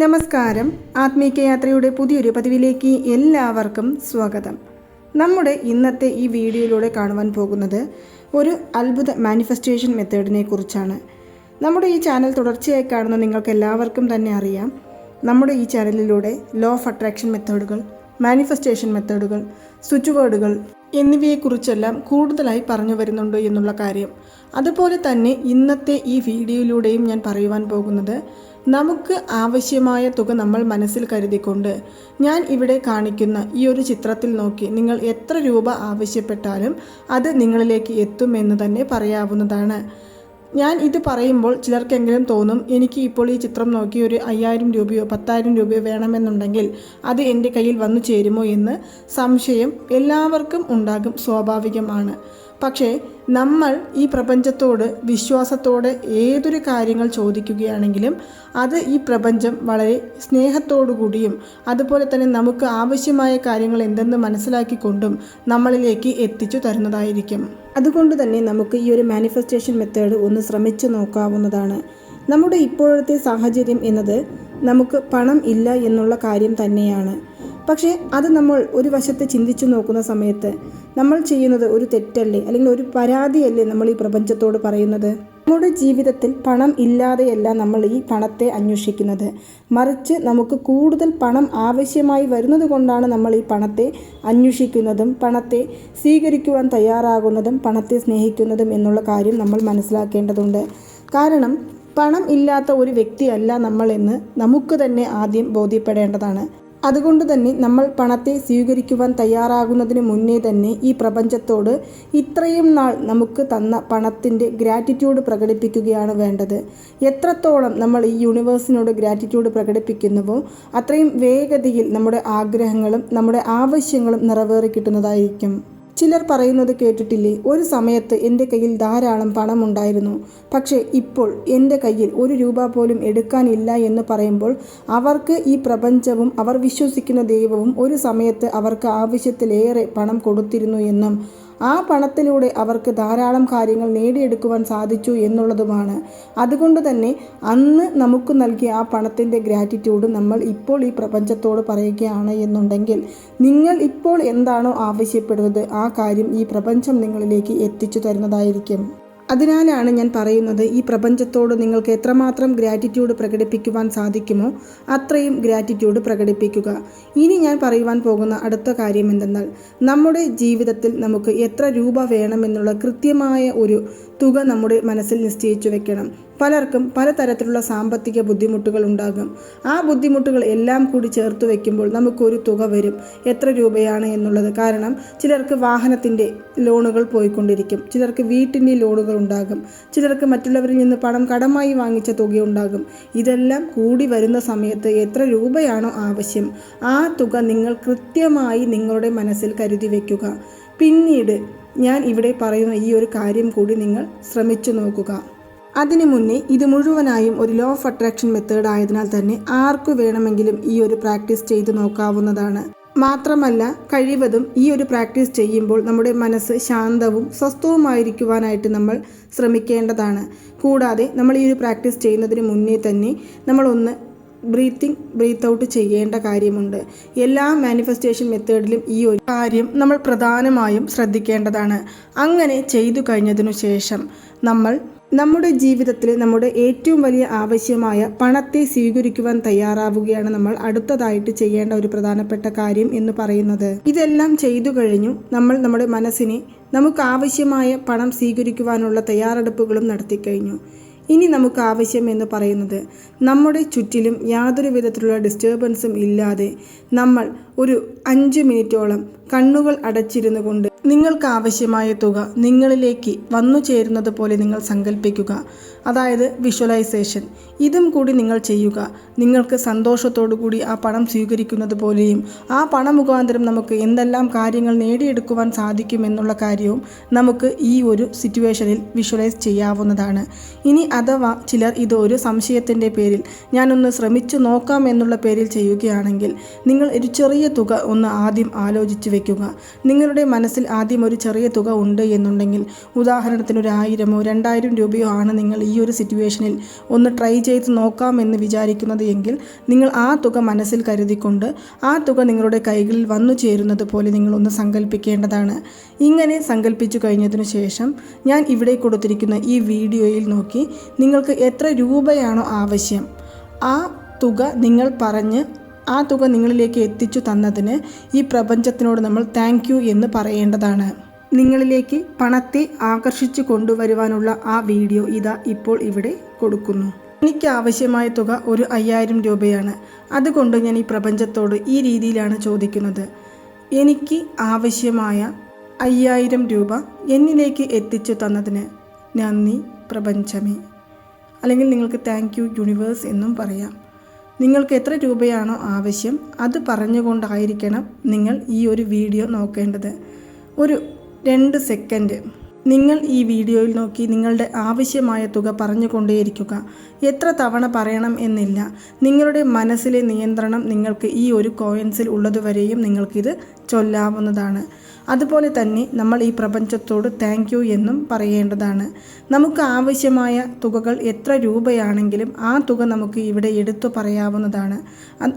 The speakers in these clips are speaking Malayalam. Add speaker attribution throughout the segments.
Speaker 1: നമസ്കാരം. ആത്മീകയാത്രയുടെ പുതിയൊരു പതിവിലേക്ക് എല്ലാവർക്കും സ്വാഗതം. നമ്മുടെ ഇന്നത്തെ ഈ വീഡിയോയിലൂടെ കാണുവാൻ പോകുന്നത് ഒരു അത്ഭുത മാനിഫെസ്റ്റേഷൻ മെത്തേഡിനെ കുറിച്ചാണ്. നമ്മുടെ ഈ ചാനൽ തുടർച്ചയായി കാണുന്ന നിങ്ങൾക്ക് എല്ലാവർക്കും തന്നെ അറിയാം. നമ്മുടെ ഈ ചാനലിലൂടെ ലോ ഓഫ് അട്രാക്ഷൻ മെത്തേഡുകൾ മാനിഫെസ്റ്റേഷൻ മെത്തേഡുകൾ സ്വിച്ച് വേർഡുകൾ എന്നിവയെക്കുറിച്ചെല്ലാം കൂടുതലായി പറഞ്ഞു വരുന്നുണ്ട് എന്നുള്ള കാര്യം. അതുപോലെ തന്നെ ഇന്നത്തെ ഈ വീഡിയോയിലൂടെയും ഞാൻ പറയുവാൻ പോകുന്നത് നമുക്ക് ആവശ്യമായ തുക നമ്മൾ മനസ്സിൽ കരുതിക്കൊണ്ട് ഞാൻ ഇവിടെ കാണിക്കുന്ന ഈ ഒരു ചിത്രത്തിൽ നോക്കി നിങ്ങൾ എത്ര രൂപ ആവശ്യപ്പെട്ടാലും അത് നിങ്ങളിലേക്ക് എത്തുമെന്ന് തന്നെ പറയാവുന്നതാണ്. ഞാൻ ഇത് പറയുമ്പോൾ ചിലർക്കെങ്കിലും തോന്നും എനിക്ക് ഇപ്പോൾ ഈ ചിത്രം നോക്കി ഒരു അയ്യായിരം രൂപയോ പത്തായിരം രൂപയോ വേണമെന്നുണ്ടെങ്കിൽ അത് എന്റെ കയ്യിൽ വന്നു ചേരുമോ എന്ന് സംശയം എല്ലാവർക്കും ഉണ്ടാകും സ്വാഭാവികമാണ്. പക്ഷേ നമ്മൾ ഈ പ്രപഞ്ചത്തോട് വിശ്വാസത്തോടെ ഏതൊരു കാര്യങ്ങൾ ചോദിക്കുകയാണെങ്കിലും അത് ഈ പ്രപഞ്ചം വളരെ സ്നേഹത്തോടു കൂടിയും അതുപോലെ തന്നെ നമുക്ക് ആവശ്യമായ കാര്യങ്ങൾ എന്തെന്ന് മനസ്സിലാക്കിക്കൊണ്ടും നമ്മളിലേക്ക് എത്തിച്ചു തരുന്നതായിരിക്കും. അതുകൊണ്ട് തന്നെ നമുക്ക് ഈ ഒരു മാനിഫെസ്റ്റേഷൻ മെത്തേഡ് ഒന്ന് ശ്രമിച്ചു നോക്കാവുന്നതാണ്. നമ്മുടെ ഇപ്പോഴത്തെ സാഹചര്യം എന്നത് നമുക്ക് പണം ഇല്ല എന്നുള്ള കാര്യം തന്നെയാണ്. പക്ഷേ അത് നമ്മൾ ഒരു വശത്ത് ചിന്തിച്ചു നോക്കുന്ന സമയത്ത് നമ്മൾ ചെയ്യുന്നത് ഒരു തെറ്റല്ലേ? അല്ലെങ്കിൽ ഒരു പരാതിയല്ലേ നമ്മൾ ഈ പ്രപഞ്ചത്തോട് പറയുന്നത്? നമ്മുടെ ജീവിതത്തിൽ പണം ഇല്ലാതെയല്ല നമ്മൾ ഈ പണത്തെ അന്വേഷിക്കുന്നത്. മറിച്ച് നമുക്ക് കൂടുതൽ പണം ആവശ്യമായി വരുന്നത് കൊണ്ടാണ് നമ്മൾ ഈ പണത്തെ അന്വേഷിക്കുന്നതും പണത്തെ സ്വീകരിക്കുവാൻ തയ്യാറാകുന്നതും പണത്തെ സ്നേഹിക്കുന്നതും എന്നുള്ള കാര്യം നമ്മൾ മനസ്സിലാക്കേണ്ടതുണ്ട്. കാരണം പണം ഇല്ലാത്ത ഒരു വ്യക്തിയല്ല നമ്മളെന്ന് നമുക്ക് തന്നെ ആദ്യം ബോധ്യപ്പെടേണ്ടതാണ്. അതുകൊണ്ട് തന്നെ നമ്മൾ പണത്തെ സ്വീകരിക്കുവാൻ തയ്യാറാകുന്നതിന് മുന്നേ തന്നെ ഈ പ്രപഞ്ചത്തോട് ഇത്രയും നാൾ നമുക്ക് തന്ന പണത്തിന്റെ ഗ്രാറ്റിറ്റ്യൂഡ് പ്രകടിപ്പിക്കുകയാണ് വേണ്ടത്. എത്രത്തോളം നമ്മൾ ഈ യൂണിവേഴ്സിനോട് ഗ്രാറ്റിറ്റ്യൂഡ് പ്രകടിപ്പിക്കുന്നുവോ അത്രയും വേഗതയിൽ നമ്മുടെ ആഗ്രഹങ്ങളും നമ്മുടെ ആവശ്യങ്ങളും നിറവേറി കിട്ടുന്നതായിരിക്കും. ചിലർ പറയുന്നത് കേട്ടിട്ടില്ലേ? ഒരു സമയത്ത് എന്റെ കയ്യിൽ ധാരാളം പണമുണ്ടായിരുന്നു. പക്ഷേ ഇപ്പോൾ എന്റെ കയ്യിൽ ഒരു രൂപ പോലും എടുക്കാനില്ല എന്ന് പറയുമ്പോൾ അവർക്ക് ഈ പ്രപഞ്ചവും അവർ വിശ്വസിക്കുന്ന ദൈവവും ഒരു സമയത്ത് അവർക്ക് ആവശ്യത്തിലേറെ പണം കൊടുത്തിരുന്നു എന്നും ആ പണത്തിലൂടെ അവർക്ക് ധാരാളം കാര്യങ്ങൾ നേടിയെടുക്കുവാൻ സാധിച്ചു എന്നുള്ളതുമാണ്. അതുകൊണ്ട് തന്നെ അന്ന് നമുക്ക് നൽകിയ ആ പണത്തിന്റെ ഗ്രാറ്റിറ്റ്യൂഡ് നമ്മൾ ഇപ്പോൾ ഈ പ്രപഞ്ചത്തോട് പറയുകയാണ് എന്നുണ്ടെങ്കിൽ നിങ്ങൾ ഇപ്പോൾ എന്താണോ ആവശ്യപ്പെടുന്നത് ആ കാര്യം ഈ പ്രപഞ്ചം നിങ്ങളിലേക്ക് എത്തിച്ചു തരുന്നതായിരിക്കും. അതിനാലാണ് ഞാൻ പറയുന്നത് ഈ പ്രപഞ്ചത്തോട് നിങ്ങൾക്ക് എത്രമാത്രം ഗ്രാറ്റിറ്റ്യൂഡ് പ്രകടിപ്പിക്കുവാൻ സാധിക്കുമോ അത്രയും ഗ്രാറ്റിറ്റ്യൂഡ് പ്രകടിപ്പിക്കുക. ഇനി ഞാൻ പറയുവാൻ പോകുന്ന അടുത്ത കാര്യം എന്തെന്നാൽ നമ്മുടെ ജീവിതത്തിൽ നമുക്ക് എത്ര രൂപ വേണമെന്നുള്ള കൃത്യമായ ഒരു തുക നമ്മുടെ മനസ്സിൽ നിശ്ചയിച്ചു വെക്കണം. പലർക്കും പലതരത്തിലുള്ള സാമ്പത്തിക ബുദ്ധിമുട്ടുകൾ ഉണ്ടാകും. ആ ബുദ്ധിമുട്ടുകൾ എല്ലാം കൂടി ചേർത്ത് വെക്കുമ്പോൾ നമുക്കൊരു തുക വരും. എത്ര രൂപയാണ് എന്നുള്ളത്. കാരണം ചിലർക്ക് വാഹനത്തിന്റെ ലോണുകൾ പോയിക്കൊണ്ടിരിക്കും. ചിലർക്ക് വീട്ടിന്റെ ലോണുകൾ ഉണ്ടാകും. ചിലർക്ക് മറ്റുള്ളവരിൽ നിന്ന് പണം കടമായി വാങ്ങിച്ച തുകയുണ്ടാകും ഇതെല്ലാം കൂടി വരുന്ന സമയത്ത് എത്ര രൂപയാണോ ആവശ്യം. ആ തുക നിങ്ങൾ കൃത്യമായി നിങ്ങളുടെ മനസ്സിൽ കരുതി വയ്ക്കുക പിന്നീട് ഞാൻ ഇവിടെ പറയുന്ന ഈ ഒരു കാര്യം കൂടി നിങ്ങൾ ശ്രമിച്ചു നോക്കുക. അതിനു മുന്നേ ഇത് മുഴുവനായും ഒരു ലോ ഓഫ് അട്രാക്ഷൻ മെത്തേഡ് ആയതിനാൽ തന്നെ ആർക്കു വേണമെങ്കിലും ഈ ഒരു പ്രാക്ടീസ് ചെയ്തു നോക്കാവുന്നതാണ്. മാത്രമല്ല കഴിവതും ഈ ഒരു പ്രാക്ടീസ് ചെയ്യുമ്പോൾ നമ്മുടെ മനസ്സ് ശാന്തവും സ്വസ്ഥവുമായിരിക്കുവാനായിട്ട് നമ്മൾ ശ്രമിക്കേണ്ടതാണ്. കൂടാതെ നമ്മൾ ഈ ഒരു പ്രാക്ടീസ് ചെയ്യുന്നതിന് മുന്നേ തന്നെ നമ്മളൊന്ന് ബ്രീത്തിങ് ബ്രീത്ത് ഔട്ട് ചെയ്യേണ്ട കാര്യമുണ്ട്. എല്ലാ മാനിഫെസ്റ്റേഷൻ മെത്തേഡിലും ഈ ഒരു കാര്യം നമ്മൾ പ്രധാനമായും ശ്രദ്ധിക്കേണ്ടതാണ്. അങ്ങനെ ചെയ്തു കഴിഞ്ഞതിനു ശേഷം നമ്മൾ നമ്മുടെ ജീവിതത്തിൽ നമ്മുടെ ഏറ്റവും വലിയ ആവശ്യമായ പണത്തെ സ്വീകരിക്കുവാൻ തയ്യാറാവുകയാണ് നമ്മൾ അടുത്തതായിട്ട് ചെയ്യേണ്ട ഒരു പ്രധാനപ്പെട്ട കാര്യം എന്ന് പറയുന്നത്. ഇതെല്ലാം ചെയ്തു കഴിഞ്ഞു നമ്മൾ നമ്മുടെ മനസ്സിനെ നമുക്ക് ആവശ്യമായ പണം സ്വീകരിക്കുവാനുള്ള തയ്യാറെടുപ്പുകളും നടത്തിക്കഴിഞ്ഞു ഇനി നമുക്ക് ആവശ്യം എന്ന് പറയുന്നത് നമ്മുടെ ചുറ്റിലും യാതൊരു വിധത്തിലുള്ള ഡിസ്റ്റർബൻസും ഇല്ലാതെ നമ്മൾ ഒരു അഞ്ച് മിനിറ്റോളം കണ്ണുകൾ അടച്ചിരുന്നു കൊണ്ട് നിങ്ങൾക്ക് ആവശ്യമായ തുക നിങ്ങളിലേക്ക് വന്നു ചേരുന്നത് പോലെ നിങ്ങൾ സങ്കല്പിക്കുക അതായത് വിഷ്വലൈസേഷൻ. ഇതും കൂടി നിങ്ങൾ ചെയ്യുക. നിങ്ങൾക്ക് സന്തോഷത്തോടു കൂടി ആ പണം സ്വീകരിക്കുന്നത് പോലെയും ആ പണം മുഖാന്തരം നമുക്ക് എന്തെല്ലാം കാര്യങ്ങൾ നേടിയെടുക്കുവാൻ സാധിക്കുമെന്നുള്ള കാര്യവും നമുക്ക് ഈ ഒരു സിറ്റുവേഷനിൽ വിഷ്വലൈസ് ചെയ്യാവുന്നതാണ്. ഇനി അഥവാ ചിലർ ഇത് ഒരു സംശയത്തിന്റെ പേരിൽ ഞാനൊന്ന് ശ്രമിച്ചു നോക്കാം എന്നുള്ള പേരിൽ ചെയ്യുകയാണെങ്കിൽ നിങ്ങൾ ഒരു ചെറിയ തുക ഒന്ന് ആദ്യം ആലോചിച്ച് വെക്കുക. നിങ്ങളുടെ മനസ്സിൽ ആദ്യം ഒരു ചെറിയ തുക ഉണ്ട് എന്നുണ്ടെങ്കിൽ ഉദാഹരണത്തിന് ഒരു ആയിരമോ രണ്ടായിരം രൂപയോ ആണ് നിങ്ങൾ ഈ ഒരു സിറ്റുവേഷനിൽ ഒന്ന് ട്രൈ ചെയ്ത് നോക്കാമെന്ന് വിചാരിക്കുന്നത് എങ്കിൽ നിങ്ങൾ ആ തുക മനസ്സിൽ കരുതിക്കൊണ്ട് ആ തുക നിങ്ങളുടെ കൈകളിൽ വന്നു ചേരുന്നത് പോലെ നിങ്ങളൊന്ന് സങ്കല്പിക്കേണ്ടതാണ് ഇങ്ങനെ സങ്കല്പിച്ചു കഴിഞ്ഞതിനു ശേഷം ഞാൻ ഇവിടെ കൊടുത്തിരിക്കുന്ന ഈ വീഡിയോയിൽ നോക്കി നിങ്ങൾക്ക് എത്ര രൂപയാണോ ആവശ്യം. ആ തുക നിങ്ങൾ പറഞ്ഞ് ആ തുക നിങ്ങളിലേക്ക് എത്തിച്ചു തന്നതിന് ഈ പ്രപഞ്ചത്തിനോട് നമ്മൾ താങ്ക് എന്ന് പറയേണ്ടതാണ്. നിങ്ങളിലേക്ക് പണത്തെ ആകർഷിച്ചു കൊണ്ടുവരുവാനുള്ള ആ വീഡിയോ ഇതാ ഇപ്പോൾ ഇവിടെ കൊടുക്കുന്നു. എനിക്ക് ആവശ്യമായ തുക ഒരു അയ്യായിരം രൂപയാണ്. അതുകൊണ്ട് ഞാൻ ഈ പ്രപഞ്ചത്തോട് ഈ രീതിയിലാണ് ചോദിക്കുന്നത്. എനിക്ക് ആവശ്യമായ അയ്യായിരം രൂപ എന്നിലേക്ക് എത്തിച്ചു തന്നതിന് നന്ദി പ്രപഞ്ചമേ. അല്ലെങ്കിൽ നിങ്ങൾക്ക് താങ്ക് യു യൂണിവേഴ്സ് എന്നും പറയാം. നിങ്ങൾക്ക് എത്ര രൂപയാണോ ആവശ്യം അത് പറഞ്ഞുകൊണ്ടായിരിക്കണം നിങ്ങൾ ഈ ഒരു വീഡിയോ നോക്കേണ്ടത്. ഒരു രണ്ട് സെക്കൻഡ്. നിങ്ങൾ ഈ വീഡിയോയിൽ നോക്കി നിങ്ങളുടെ ആവശ്യമായ തുക പറഞ്ഞുകൊണ്ടേയിരിക്കുക. എത്ര തവണ പറയണം എന്നില്ല. നിങ്ങളുടെ മനസ്സിലെ നിയന്ത്രണം നിങ്ങൾക്ക് ഈ ഒരു കോയിൻസിൽ ഉള്ളതുവരെയും നിങ്ങൾക്കിത് ചൊല്ലാവുന്നതാണ്. അതുപോലെ തന്നെ നമ്മൾ ഈ പ്രപഞ്ചത്തോട് താങ്ക് യു എന്നും പറയേണ്ടതാണ്. നമുക്ക് ആവശ്യമായ തുകകൾ എത്ര രൂപയാണെങ്കിലും ആ തുക നമുക്ക് ഇവിടെ എടുത്തു പറയാവുന്നതാണ്.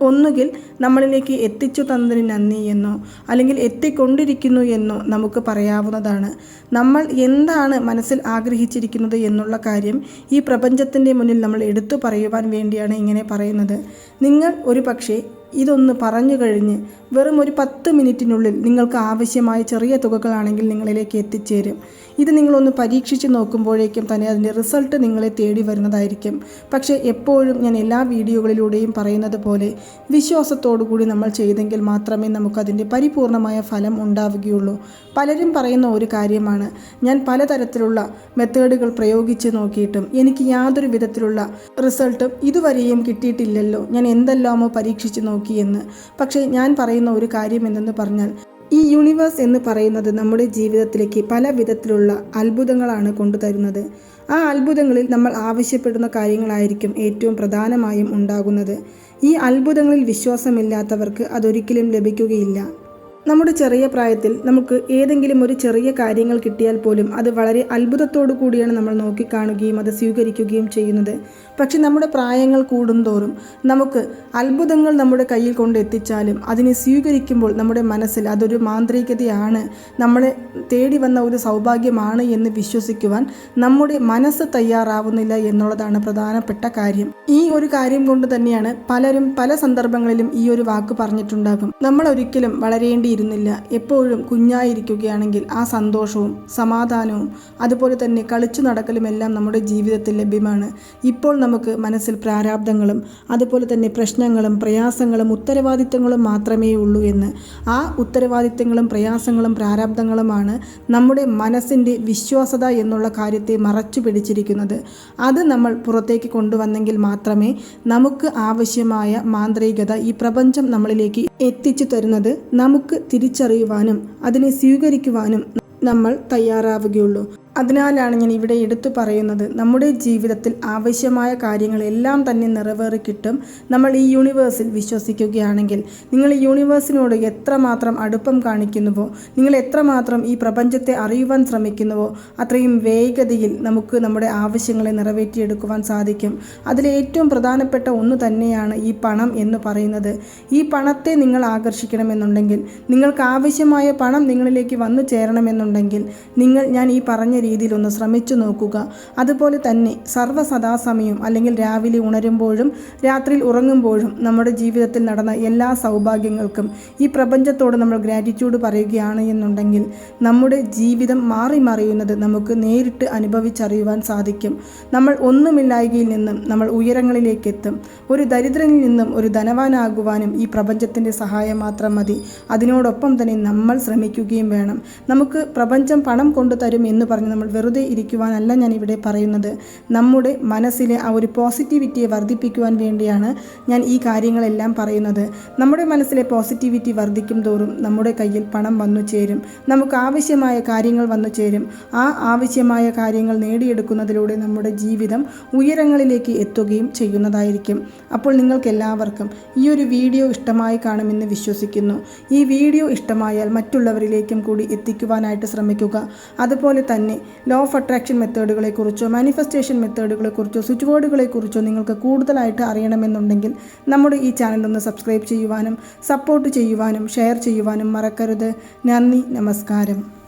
Speaker 1: ഒന്നുകിൽ നമ്മളിലേക്ക് എത്തിച്ചു തന്നതിന് നന്ദി എന്നോ അല്ലെങ്കിൽ എത്തിക്കൊണ്ടിരിക്കുന്നു എന്നോ നമുക്ക് പറയാവുന്നതാണ്. നമ്മൾ എന്താണ് മനസ്സിൽ ആഗ്രഹിച്ചിരിക്കുന്നത് എന്നുള്ള കാര്യം ഈ പ്രപഞ്ചത്തിന്റെ മുന്നിൽ നമ്മൾ എടുത്തു പറയുവാൻ വേണ്ടിയാണ് ഇങ്ങനെ പറയുന്നത്. നിങ്ങൾ ഒരു പക്ഷേ ഇതൊന്ന് പറഞ്ഞു കഴിഞ്ഞ് വെറും ഒരു പത്ത് മിനിറ്റിനുള്ളിൽ നിങ്ങൾക്ക് ആവശ്യമായ ചെറിയ തുകകളാണെങ്കിൽ നിങ്ങളിലേക്ക് എത്തിച്ചേരും. ഇത് നിങ്ങളൊന്ന് പരീക്ഷിച്ച് നോക്കുമ്പോഴേക്കും തന്നെ അതിന്റെ റിസൾട്ട് നിങ്ങളെ തേടി വരുന്നതായിരിക്കും. പക്ഷേ എപ്പോഴും ഞാൻ എല്ലാ വീഡിയോകളിലൂടെയും പറയുന്നത് പോലെ വിശ്വാസത്തോടു കൂടി നമ്മൾ ചെയ്തെങ്കിൽ മാത്രമേ നമുക്കതിന്റെ പരിപൂർണമായ ഫലം ഉണ്ടാവുകയുള്ളൂ. പലരും പറയുന്ന ഒരു കാര്യമാണ് ഞാൻ പലതരത്തിലുള്ള മെത്തേഡുകൾ പ്രയോഗിച്ച് നോക്കിയിട്ടും എനിക്ക് യാതൊരു വിധത്തിലുള്ള റിസൾട്ടും ഇതുവരെയും കിട്ടിയിട്ടില്ലല്ലോ ഞാൻ എന്തെല്ലാമോ പരീക്ഷിച്ച് നോക്കിയെന്ന് പക്ഷേ ഞാൻ പറയുന്ന ഒരു കാര്യം എന്തെന്ന് പറഞ്ഞാൽ ഈ യൂണിവേഴ്സ് എന്ന് പറയുന്നത് നമ്മുടെ ജീവിതത്തിലേക്ക് പല വിധത്തിലുള്ള അത്ഭുതങ്ങളാണ് കൊണ്ടുതരുന്നത് ആ അത്ഭുതങ്ങളിൽ നമ്മൾ ആവശ്യപ്പെടുന്ന കാര്യങ്ങളായിരിക്കും ഏറ്റവും പ്രധാനമായും ഉണ്ടാകുന്നത്. ഈ അത്ഭുതങ്ങളിൽ വിശ്വാസമില്ലാത്തവർക്ക് അതൊരിക്കലും ലഭിക്കുകയില്ല. നമ്മുടെ ചെറിയ പ്രായത്തിൽ നമുക്ക് ഏതെങ്കിലും ഒരു ചെറിയ കാര്യങ്ങൾ കിട്ടിയാൽ പോലും അത് വളരെ അത്ഭുതത്തോടു കൂടിയാണ് നമ്മൾ നോക്കിക്കാണുകയും അത് സ്വീകരിക്കുകയും ചെയ്യുന്നത്. പക്ഷെ നമ്മുടെ പ്രായങ്ങൾ കൂടുന്തോറും നമുക്ക് അത്ഭുതങ്ങൾ നമ്മുടെ കയ്യിൽ കൊണ്ട് എത്തിച്ചാലും അതിനെ സ്വീകരിക്കുമ്പോൾ നമ്മുടെ മനസ്സിൽ അതൊരു മാന്ത്രികതയാണ്. നമ്മളെ തേടി വന്ന ഒരു സൗഭാഗ്യമാണ് എന്ന് വിശ്വസിക്കുവാൻ നമ്മുടെ മനസ്സ് തയ്യാറാവുന്നില്ല എന്നുള്ളതാണ് പ്രധാനപ്പെട്ട കാര്യം. ഈ ഒരു കാര്യം കൊണ്ട് തന്നെയാണ് പലരും പല സന്ദർഭങ്ങളിലും ഈ ഒരു വാക്ക് പറഞ്ഞിട്ടുണ്ടാകും. നമ്മൾ ഒരിക്കലും വളരേണ്ടിയിരുന്നില്ല എപ്പോഴും കുഞ്ഞായിരിക്കുകയാണെങ്കിൽ ആ സന്തോഷവും സമാധാനവും അതുപോലെ തന്നെ കളിച്ചു നടക്കലുമെല്ലാം നമ്മുടെ ജീവിതത്തിൽ ലഭ്യമാണ്. ഇപ്പോൾ നമുക്ക് മനസ്സിൽ പ്രാരാബ്ദങ്ങളും അതുപോലെ തന്നെ പ്രശ്നങ്ങളും പ്രയാസങ്ങളും ഉത്തരവാദിത്തങ്ങളും മാത്രമേ ഉള്ളൂ എന്ന്. ആ ഉത്തരവാദിത്തങ്ങളും പ്രയാസങ്ങളും പ്രാരാബ്ദങ്ങളുമാണ് നമ്മുടെ മനസ്സിന്റെ വിശ്വാസത എന്നുള്ള കാര്യത്തെ മറച്ചു പിടിച്ചിരിക്കുന്നത്. അത് നമ്മൾ പുറത്തേക്ക് കൊണ്ടുവന്നെങ്കിൽ മാത്രമേ നമുക്ക് ആവശ്യമായ മാന്ത്രികത ഈ പ്രപഞ്ചം നമ്മളിലേക്ക് എത്തിച്ചു തരുന്നത് നമുക്ക് തിരിച്ചറിയുവാനും അതിനെ സ്വീകരിക്കുവാനും നമ്മൾ തയ്യാറാവുകയുള്ളൂ. അതിനാലാണ് ഞാൻ ഇവിടെ എടുത്തു പറയുന്നത്. നമ്മുടെ ജീവിതത്തിൽ ആവശ്യമായ കാര്യങ്ങളെല്ലാം തന്നെ നിറവേറി കിട്ടും. നമ്മൾ ഈ യൂണിവേഴ്സിൽ വിശ്വസിക്കുകയാണെങ്കിൽ നിങ്ങൾ ഈ യൂണിവേഴ്സിനോട് എത്രമാത്രം അടുപ്പം കാണിക്കുന്നുവോ നിങ്ങൾ എത്രമാത്രം ഈ പ്രപഞ്ചത്തെ അറിയുവാൻ ശ്രമിക്കുന്നുവോ അത്രയും വേഗതയിൽ നമുക്ക് നമ്മുടെ ആവശ്യങ്ങളെ നിറവേറ്റിയെടുക്കുവാൻ സാധിക്കും. അതിലെ ഏറ്റവും പ്രധാനപ്പെട്ട ഒന്ന് തന്നെയാണ് ഈ പണം എന്ന് പറയുന്നത്. ഈ പണത്തെ നിങ്ങൾ ആകർഷിക്കണമെന്നുണ്ടെങ്കിൽ നിങ്ങൾക്ക് ആവശ്യമായ പണം നിങ്ങളിലേക്ക് വന്നു ചേരണമെന്നുണ്ടെങ്കിൽ നിങ്ങൾ ഞാൻ ഈ പറഞ്ഞ രീതിയിൽ ഒന്ന് ശ്രമിച്ചു നോക്കുക. അതുപോലെ തന്നെ സർവസദാസമയം അല്ലെങ്കിൽ രാവിലെ ഉണരുമ്പോഴും രാത്രിയിൽ ഉറങ്ങുമ്പോഴും നമ്മുടെ ജീവിതത്തിൽ നടന്ന എല്ലാ സൗഭാഗ്യങ്ങൾക്കും ഈ പ്രപഞ്ചത്തോട് നമ്മൾ ഗ്രാറ്റിറ്റ്യൂഡ് പറയുകയാണ് എന്നുണ്ടെങ്കിൽ നമ്മുടെ ജീവിതം മാറി മറിയുന്നത് നമുക്ക് നേരിട്ട് അനുഭവിച്ചറിയുവാൻ സാധിക്കും. നമ്മൾ ഒന്നുമില്ലായ്കയിൽ നിന്നും നമ്മൾ ഉയരങ്ങളിലേക്ക് എത്തും ഒരു ദരിദ്രനിൽ നിന്നും ഒരു ധനവാനാകുവാനും ഈ പ്രപഞ്ചത്തിന്റെ സഹായം മാത്രം മതി. അതിനോടൊപ്പം തന്നെ നമ്മൾ ശ്രമിക്കുകയും വേണം. നമുക്ക് പ്രപഞ്ചം പണം കൊണ്ടുതരും എന്ന് പറഞ്ഞ് നമ്മൾ വെറുതെ ഇരിക്കുവാനല്ല ഞാൻ ഇവിടെ പറയുന്നത്. നമ്മുടെ മനസ്സിലെ ആ ഒരു പോസിറ്റിവിറ്റിയെ വർദ്ധിപ്പിക്കുവാൻ വേണ്ടിയാണ് ഞാൻ ഈ കാര്യങ്ങളെല്ലാം പറയുന്നത്. നമ്മുടെ മനസ്സിലെ പോസിറ്റിവിറ്റി വർദ്ധിക്കും തോറും നമ്മുടെ കയ്യിൽ പണം വന്നു ചേരും. നമുക്ക് ആവശ്യമായ കാര്യങ്ങൾ വന്നു ചേരും. ആ ആവശ്യമായ കാര്യങ്ങൾ നേടിയെടുക്കുന്നതിലൂടെ നമ്മുടെ ജീവിതം ഉയരങ്ങളിലേക്ക് എത്തുകയും ചെയ്യുന്നതായിരിക്കും. അപ്പോൾ നിങ്ങൾക്ക് എല്ലാവർക്കും ഈ ഒരു വീഡിയോ ഇഷ്ടമായി കാണുമെന്ന് വിശ്വസിക്കുന്നു. ഈ വീഡിയോ ഇഷ്ടമായാൽ മറ്റുള്ളവരിലേക്കും കൂടി എത്തിക്കുവാനായിട്ട് ശ്രമിക്കുക. അതുപോലെ തന്നെ ലോ ഓഫ് അട്രാക്ഷൻ മെത്തേഡുകളെക്കുറിച്ചോ മാനിഫെസ്റ്റേഷൻ മെത്തേഡുകളെക്കുറിച്ചോ സ്വിച്ച് ബോർഡുകളെക്കുറിച്ചോ നിങ്ങൾക്ക് കൂടുതലായിട്ട് അറിയണമെന്നുണ്ടെങ്കിൽ നമ്മുടെ ഈ ചാനൽ ഒന്ന് സബ്സ്ക്രൈബ് ചെയ്യുവാനും സപ്പോർട്ട് ചെയ്യുവാനും ഷെയർ ചെയ്യുവാനും മറക്കരുത്. നന്ദി നമസ്കാരം.